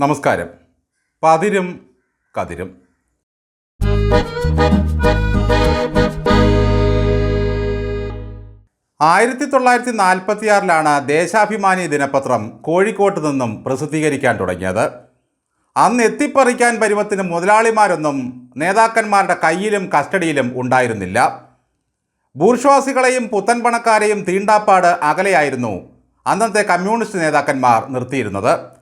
നമസ്കാരം. പതിരും കതിരും. ആയിരത്തി തൊള്ളായിരത്തി നാൽപ്പത്തിയാറിലാണ് ദേശാഭിമാനി ദിനപത്രം കോഴിക്കോട്ട് നിന്നും പ്രസിദ്ധീകരിക്കാൻ തുടങ്ങിയത്. അന്ന് എത്തിപ്പറിക്കാൻ പരുവത്തിന് മുതലാളിമാരൊന്നും നേതാക്കന്മാരുടെ കയ്യിലും കസ്റ്റഡിയിലും ഉണ്ടായിരുന്നില്ല. ബൂർഷ്വാസികളെയും പുത്തൻ പണക്കാരെയും തീണ്ടാപ്പാട് അകലെയായിരുന്നു അന്നത്തെ കമ്മ്യൂണിസ്റ്റ് നേതാക്കന്മാർ നിർത്തിയിരുന്നത്.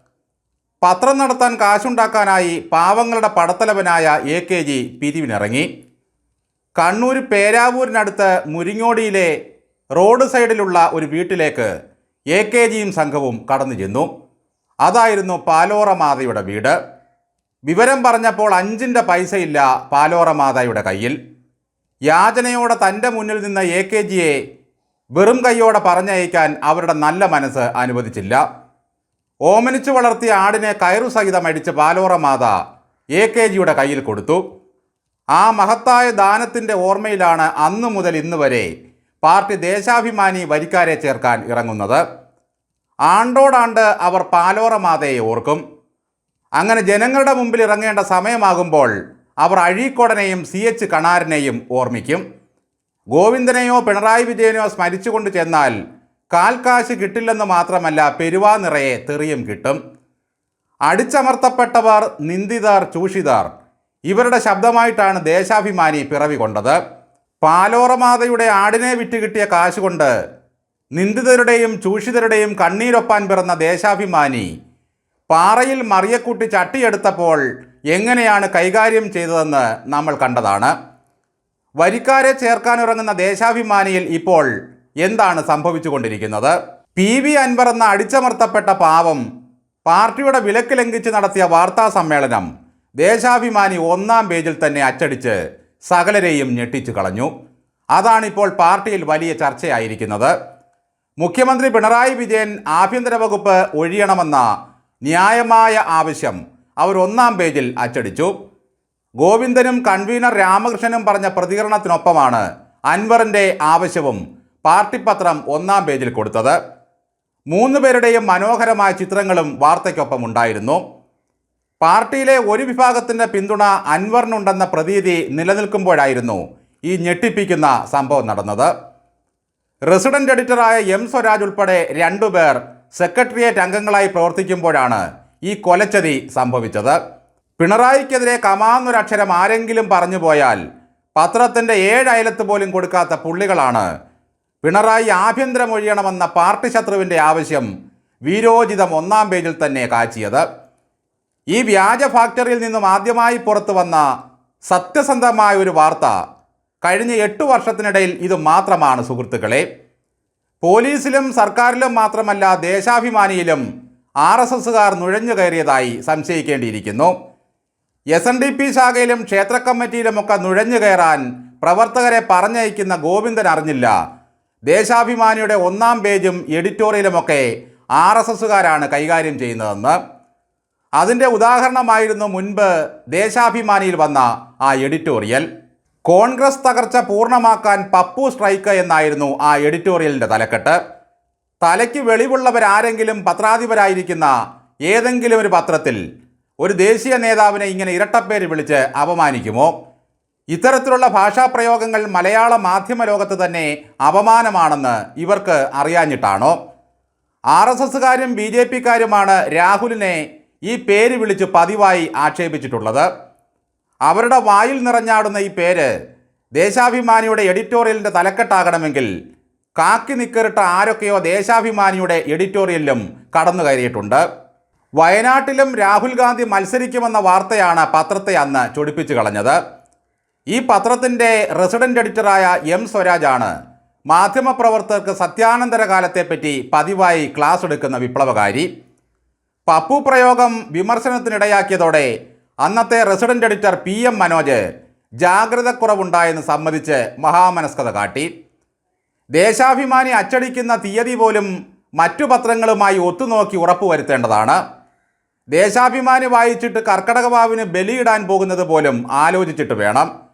പത്രം നടത്താൻ കാശുണ്ടാക്കാനായി പാവങ്ങളുടെ പടത്തലവനായ എ കെ ജി പിരിവിനിറങ്ങി. കണ്ണൂർ പേരാവൂരിനടുത്ത് മുരിങ്ങോടിയിലെ റോഡ് സൈഡിലുള്ള ഒരു വീട്ടിലേക്ക് എ കെ ജിയും സംഘവും കടന്നു ചെന്നു. അതായിരുന്നു പാലോറ മാതയുടെ വീട്. വിവരം പറഞ്ഞപ്പോൾ അഞ്ചിന്റെ പൈസയില്ല പാലോറ മാതയുടെ കയ്യിൽ. യാചനയോടെ തന്റെ മുന്നിൽ നിന്ന് എ കെ ജിയെ വെറും കൈയോടെ പറഞ്ഞയക്കാൻ അവരുടെ നല്ല മനസ്സ് അനുവദിച്ചില്ല. ഓമനിച്ചു വളർത്തിയ ആടിനെ കയറു സഹിതം അടിച്ച് പാലോറ മാത എ കെ ജിയുടെ കയ്യിൽ കൊടുത്തു. ആ മഹത്തായ ദാനത്തിന്റെ ഓർമ്മയിലാണ് അന്നു മുതൽ ഇന്ന് വരെ പാർട്ടി ദേശാഭിമാനി വരിക്കാരെ ചേർക്കാൻ ഇറങ്ങുന്നത്. ആണ്ടോടാണ്ട് അവർ പാലോറ മാതയെ ഓർക്കും. അങ്ങനെ ജനങ്ങളുടെ മുമ്പിൽ ഇറങ്ങേണ്ട സമയമാകുമ്പോൾ അവർ അഴീക്കോടനെയും സി എച്ച് കണാരനെയും ഓർമ്മിക്കും. ഗോവിന്ദനെയോ പിണറായി വിജയനെയോ സ്മരിച്ചുകൊണ്ട് ചെന്നാൽ കാൽക്കാശ് കിട്ടില്ലെന്ന് മാത്രമല്ല പെരുവാ നിറയെ തെറിയും കിട്ടും. അടിച്ചമർത്തപ്പെട്ടവർ നിന്ദിതർ ചൂഷിതർ. ഇവരുടെ ശബ്ദമായിട്ടാണ് ദേശാഭിമാനി പിറവി കൊണ്ടത്. പാലോറമാതയുടെ ആടിനെ വിറ്റ് കിട്ടിയ നിന്ദിതരുടെയും ചൂഷിതരുടെയും കണ്ണീരൊപ്പാൻ പിറന്ന ദേശാഭിമാനി പാറയിൽ മറിയക്കുട്ടി ചട്ടിയെടുത്തപ്പോൾ എങ്ങനെയാണ് കൈകാര്യം ചെയ്തതെന്ന് നമ്മൾ കണ്ടതാണ്. വരിക്കാരെ ചേർക്കാനിറങ്ങുന്ന ദേശാഭിമാനിയിൽ ഇപ്പോൾ എന്താണ് സംഭവിച്ചുകൊണ്ടിരിക്കുന്നത്? പി വി അൻവർ എന്ന അടിച്ചമർത്തപ്പെട്ട പാവം പാർട്ടിയുടെ വിലക്ക് ലംഘിച്ച് നടത്തിയ വാർത്താ സമ്മേളനം ദേശാഭിമാനി ഒന്നാം പേജിൽ തന്നെ അച്ചടിച്ച് സകലരെയും ഞെട്ടിച്ചു കളഞ്ഞു. അതാണിപ്പോൾ പാർട്ടിയിൽ വലിയ ചർച്ചയായിരിക്കുന്നത്. മുഖ്യമന്ത്രി പിണറായി വിജയൻ ആഭ്യന്തര വകുപ്പ് ഒഴിയണമെന്ന ന്യായമായ ആവശ്യം അവർ ഒന്നാം പേജിൽ അച്ചടിച്ചു. ഗോവിന്ദനും കൺവീനർ രാമകൃഷ്ണനും പറഞ്ഞ പ്രതികരണത്തിനൊപ്പമാണ് അൻവറിന്റെ ആവശ്യവും പാർട്ടി പത്രം ഒന്നാം പേജിൽ കൊടുത്തത്. മൂന്ന് പേരുടെയും മനോഹരമായ ചിത്രങ്ങളും വാർത്തയ്ക്കൊപ്പം ഉണ്ടായിരുന്നു. പാർട്ടിയിലെ ഒരു വിഭാഗത്തിന്റെ പിന്തുണ അൻവറിനുണ്ടെന്ന പ്രതീതി നിലനിൽക്കുമ്പോഴായിരുന്നു ഈ ഞെട്ടിപ്പിക്കുന്ന സംഭവം നടന്നത്. റെസിഡന്റ് എഡിറ്ററായ എം സ്വരാജ് ഉൾപ്പെടെ രണ്ടുപേർ സെക്രട്ടേറിയറ്റ് അംഗങ്ങളായി പ്രവർത്തിക്കുമ്പോഴാണ് ഈ കൊലച്ചതി സംഭവിച്ചത്. പിണറായിക്കെതിരെ കമാന്നൊരക്ഷരം ആരെങ്കിലും പറഞ്ഞു പോയാൽ പത്രത്തിന്റെ ഏഴ് അയലത്ത് പോലും കൊടുക്കാത്ത പുള്ളികളാണ് പിണറായി ആഭ്യന്തരമൊഴിയണമെന്ന പാർട്ടി ശത്രുവിന്റെ ആവശ്യം വീരോചിതം ഒന്നാം പേജിൽ തന്നെ കാച്ചിയത്. ഈ വ്യാജ ഫാക്ടറിയിൽ നിന്നും ആദ്യമായി പുറത്തു വന്ന സത്യസന്ധമായ ഒരു വാർത്ത കഴിഞ്ഞ എട്ട് വർഷത്തിനിടയിൽ ഇത് മാത്രമാണ് സുഹൃത്തുക്കളെ. പോലീസിലും സർക്കാരിലും മാത്രമല്ല ദേശാഭിമാനിയിലും ആർ എസ് എസുകാർ നുഴഞ്ഞു കയറിയതായി സംശയിക്കേണ്ടിയിരിക്കുന്നു. എസ് എൻ ഡി പി ശാഖയിലും ക്ഷേത്ര കമ്മിറ്റിയിലുമൊക്കെ നുഴഞ്ഞു കയറാൻ പ്രവർത്തകരെ പറഞ്ഞയക്കുന്ന ഗോവിന്ദൻ അറിഞ്ഞില്ല. ദേശാഭിമാനിയുടെ ഒന്നാം പേജും എഡിറ്റോറിയലുമൊക്കെ ആർ എസ് എസുകാരാണ് കൈകാര്യം ചെയ്യുന്നതെന്ന്. അതിന്റെ ഉദാഹരണമായിരുന്നു മുൻപ് ദേശാഭിമാനിയിൽ വന്ന ആ എഡിറ്റോറിയൽ. കോൺഗ്രസ് തകർച്ച പൂർണമാക്കാൻ പപ്പു സ്ട്രൈക്ക് എന്നായിരുന്നു ആ എഡിറ്റോറിയലിന്റെ തലക്കെട്ട്. തലയ്ക്ക് വെളിവുള്ളവരാരെങ്കിലും പത്രാധിപരായിരിക്കുന്ന ഏതെങ്കിലും ഒരു പത്രത്തിൽ ഒരു ദേശീയ നേതാവിനെ ഇങ്ങനെ ഇരട്ടപ്പേര് വിളിച്ച് അപമാനിക്കുമോ? ഇത്തരത്തിലുള്ള ഭാഷാപ്രയോഗങ്ങൾ മലയാള മാധ്യമ ലോകത്ത് തന്നെ അപമാനമാണെന്ന് ഇവർക്ക് അറിയാഞ്ഞിട്ടാണോ? ആർ എസ് എസ്സുകാരും ബി ജെ പിക്കാരുമാണ് രാഹുലിനെ ഈ പേര് വിളിച്ച് പതിവായി ആക്ഷേപിച്ചിട്ടുള്ളത്. അവരുടെ വായിൽ നിറഞ്ഞാടുന്ന ഈ പേര് ദേശാഭിമാനിയുടെ എഡിറ്റോറിയലിന്റെ തലക്കെട്ടാകണമെങ്കിൽ കാക്കി നിക്കറിട്ട ആരൊക്കെയോ ദേശാഭിമാനിയുടെ എഡിറ്റോറിയലിലും കടന്നു കയറിയിട്ടുണ്ട്. വയനാട്ടിലും രാഹുൽ ഗാന്ധി മത്സരിക്കുമെന്ന വാർത്തയാണ് പത്രത്തെ അന്ന് ചൊടിപ്പിച്ചു കളഞ്ഞത്. ഈ പത്രത്തിന്റെ റെസിഡന്റ് എഡിറ്ററായ എം സ്വരാജാണ്. മാധ്യമപ്രവർത്തകർക്ക് സത്യാനന്തര കാലത്തെപ്പറ്റി പതിവായി ക്ലാസ് എടുക്കുന്ന വിപ്ലവകാരി. പപ്പു പ്രയോഗം വിമർശനത്തിനിടയാക്കിയതോടെ അന്നത്തെ resident editor P M Manoj ജാഗ്രതക്കുറവുണ്ടായെന്ന് സമ്മതിച്ച് മഹാമനസ്കത കാട്ടി. ദേശാഭിമാനി അച്ചടിക്കുന്ന തീയതി പോലും മറ്റു പത്രങ്ങളുമായി ഒത്തുനോക്കി ഉറപ്പുവരുത്തേണ്ടതാണ്. ദേശാഭിമാനി വായിച്ചിട്ട് കർക്കടകവാവിന് ബലിയിടാൻ പോകുന്നത് പോലും ആലോചിച്ചിട്ട് വേണം.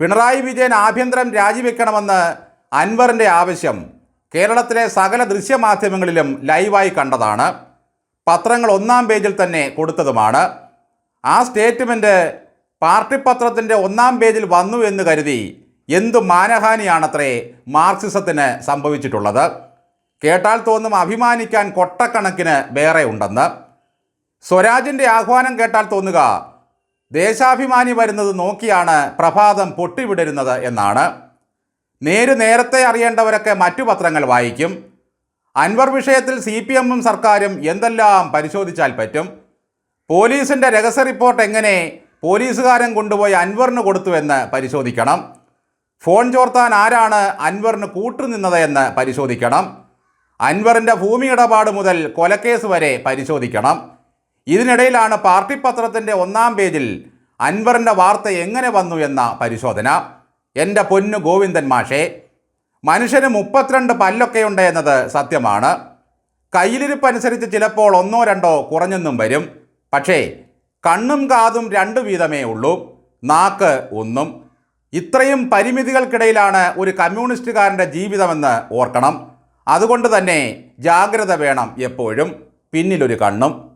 പിണറായി വിജയൻ ആഭ്യന്തരം രാജിവെക്കണമെന്ന് അൻവറിന്റെ ആവശ്യം കേരളത്തിലെ സകല ദൃശ്യമാധ്യമങ്ങളിലും ലൈവായി കണ്ടതാണ്. പത്രങ്ങൾ ഒന്നാം പേജിൽ തന്നെ കൊടുത്തതുമാണ്. ആ സ്റ്റേറ്റ്മെന്റ് പാർട്ടി പത്രത്തിന്റെ ഒന്നാം പേജിൽ വന്നു എന്ന് കരുതി എന്തു മാനഹാനിയാണത്രേ മാർക്സിസത്തിന് സംഭവിച്ചിട്ടുള്ളത്. കേട്ടാൽ തോന്നും അഭിമാനിക്കാൻ കൊട്ടക്കണക്കിന് വേറെ ഉണ്ടെന്ന്. സ്വരാജിന്റെ ആഹ്വാനം കേട്ടാൽ തോന്നുക ദേശാഭിമാനി വരുന്നത് നോക്കിയാണ് പ്രഭാതം പൊട്ടിവിടരുന്നത് എന്നാണ്. നേര് നേരത്തെ അറിയേണ്ടവരൊക്കെ മറ്റു പത്രങ്ങൾ വായിക്കും. അൻവർ വിഷയത്തിൽ സി പി എമ്മും സർക്കാരും എന്തെല്ലാം പരിശോധിച്ചാൽ പറ്റും? പോലീസിന്റെ രഹസ്യ റിപ്പോർട്ട് എങ്ങനെ പോലീസുകാരൻ കൊണ്ടുപോയി അൻവറിന് കൊടുത്തുവെന്ന് പരിശോധിക്കണം. ഫോൺ ചോർത്താൻ ആരാണ് അൻവറിന് കൂട്ടുനിന്നത് എന്ന് പരിശോധിക്കണം. അൻവറിന്റെ ഭൂമി ഇടപാട് മുതൽ കൊലക്കേസ് വരെ പരിശോധിക്കണം. ഇതിനിടയിലാണ് പാർട്ടി പത്രത്തിന്റെ ഒന്നാം പേജിൽ അൻവറിന്റെ വാർത്ത എങ്ങനെ വന്നു എന്ന പരിശോധന. എന്റെ പൊന്നു ഗോവിന്ദൻ മാഷേ മനുഷ്യന് മുപ്പത്തിരണ്ട് പല്ലൊക്കെയുണ്ട് എന്നത് സത്യമാണ്. കയ്യിലിരിപ്പനുസരിച്ച് ചിലപ്പോൾ ഒന്നോ രണ്ടോ കുറഞ്ഞെന്നും വരും. പക്ഷേ കണ്ണും കാതും രണ്ടു വീതമേ ഉള്ളൂ നാക്ക് ഒന്നും. ഇത്രയും പരിമിതികൾക്കിടയിലാണ് ഒരു കമ്മ്യൂണിസ്റ്റുകാരന്റെ ജീവിതമെന്ന് ഓർക്കണം. അതുകൊണ്ട് തന്നെ ജാഗ്രത വേണം എപ്പോഴും പിന്നിലൊരു കണ്ണും.